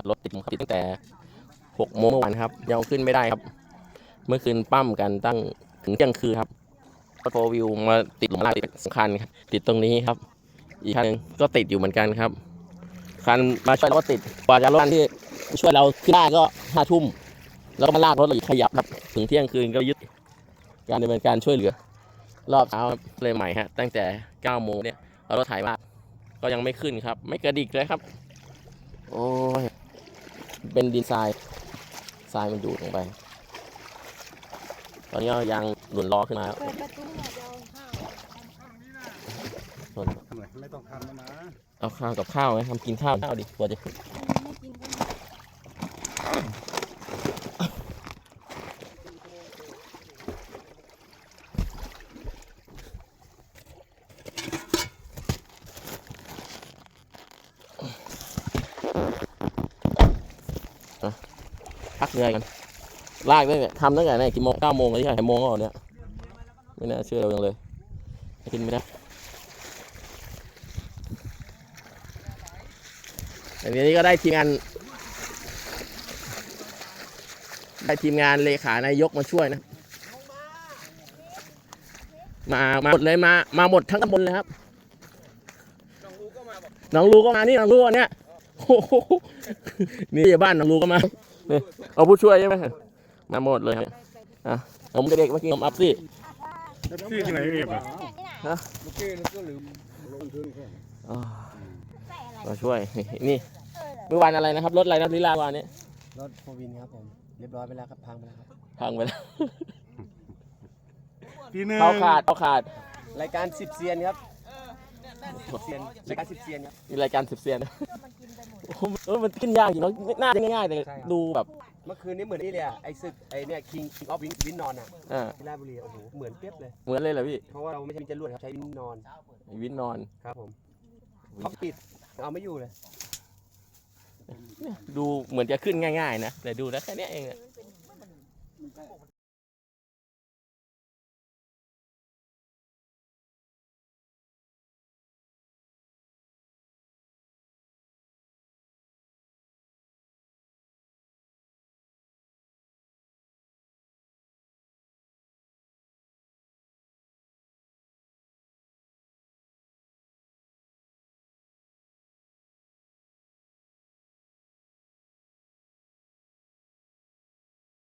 ครับรถติดติดตั้งแต่หกโมงเมื่อวานครับยังขึ้นไม่ได้ครับ เมื่อคืนปั้มกันตั้งถึงเที่ยงคืนครับรถโฟวิวมาติดหลงล่างติดสองคัญครับติดตรงนี้ครับ อีกคันหนึงก็ติดอยู่เหมือนกันครับคันมาช่วยเราก็ติดกว่าจะรถที่ช่วยเราขึ้นได้ก็ห้าทุ่มแล้วก็มาลากรถเราอีกขยับครับ ถึงเที่ยงคืนก็ยึดการดำเนินการช่วยเหลือ รอบเช้าเลยใหม่ฮะตั้งแต่9โมงเนี่ยเรารถไถมากก็ยังไม่ขึ้นครับ ไม่กระดิกเลยครับ โอ้ย เป็นดินทรายทรายมันดูดลงไป ตอนนี้ก็ยางหลุนล้อขึ้นมาแล้วเปิดประตูหน่อยจะเอาข้าวส่วนทำไมไม่ต้องทำแล้วนะเอาข้าวกับข้าวไหมทำกินข้าวข้าวดิกว่าจะขึ้น ไม่กินก็ได้ พักเหนื่อยกันลากด้เนี่ยทำตั้งแต่ไหนกี่โมงเก้าโมงเลยที่ไหนโมงก็เนี่ยไม่น่าเชื่อเรางเลยกินไม่ได้อันนี้ก็ได้ทีมงานได้ทีมงานเลขานายกมาช่วยนะ มามาหมดเลยมา มาหมดทั้งตำบลเลยครับน้องลูก็มานี่น้องลูอันเนี้ยโอ้โหนี่บ้านน้องลูก็มา นี่ยเอาผู้ช่วยใช่ไหมมาหมดเลยครับอะผมกับเด็กเมื่อกี้ผมอัพสิที่ที่ไหนเรียบอะฮะเมื่อกี้เราก็ลืมลงทุนแค่อ่ามาช่วยนี่เมื่อวานอะไรนะครับรถอะไรนะลิลาวานนี้รถโฟวินครับผมเรียบร้อยไปแล้วครับพังไปแล้วครับพังไปแล้วปีหนึงเขาขาดเขาขาดรายการสิบเซียนครับสิบเซียนรายการสิบเซียนครับมีรายการสิบเซียนโอ้โห เออมันขึ้นยากจริงเนาะน่าจะง่ายๆแต่ใช่ครับ ดูแบบเมื่อคืนนี้เหมือนนี่เลยอะไอ้ศึกไอ้เนี่ยคิงคิงออฟวินวินนอนอะอ่าที่ราชบุรีโอ้โหเหมือนเปียบเลย เหมือนเลยเหรอพี่เพราะว่าเราไม่ใช่มีจรวดครับใช้วินนอนวินนอน ครับผมเขาปิดเอาไม่อยู่เลย ดูเหมือนจะขึ้นง่าย ๆ นะแต่ดูแล้วแค่เนี้ยเองอะ